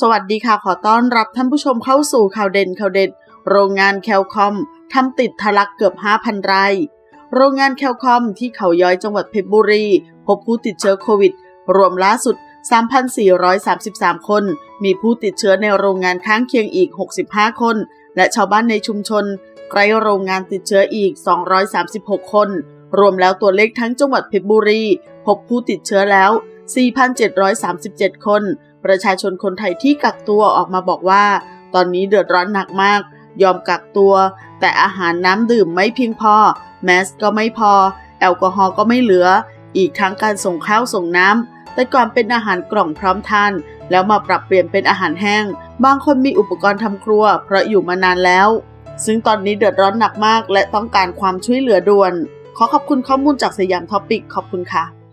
สวัสดีค่ะขอต้อนรับท่านผู้ชมเข้าสู่ข่าวเด่นข่าวเด็ด โรงงานแคลคอมทำติดทะลักเกือบ 5,000รายโรงงานแคลคอมที่เขาย้อยจังหวัดเพชรบุรี พบผู้ติดเชื้อโควิด รวมล่าสุด 3,433 คน มีผู้ติดเชื้อในโรงงานข้างเคียงอีก 65 คน และชาวบ้านในชุมชนใกล้โรงงานติดเชื้ออีก 236 คน รวมแล้วตัวเลขทั้งจังหวัดเพชรบุรี พบผู้ติดเชื้อแล้ว 4,737 คน ประชาชนคนไทยที่กักตัวออกมาบอกว่า ตอนนี้เดือดร้อนหนักมาก ยอมกักตัว แต่อาหารน้ำดื่มไม่เพียงพอ แมสก็ไม่พอ แอลกอฮอล์ก็ไม่เหลือ อีกทั้งการส่งข้าวส่งน้ำแต่ก่อนเป็นอาหารกล่องพร้อมทาน แล้วมาปรับเปลี่ยนเป็นอาหารแห้ง บางคนมีอุปกรณ์ทำครัว เพราะอยู่มานานแล้ว ซึ่งตอนนี้เดือดร้อนหนักมาก และต้องการความช่วยเหลือด่วน ขอขอบคุณข้อมูลจากสยามท็อปิกขอบคุณค่ะ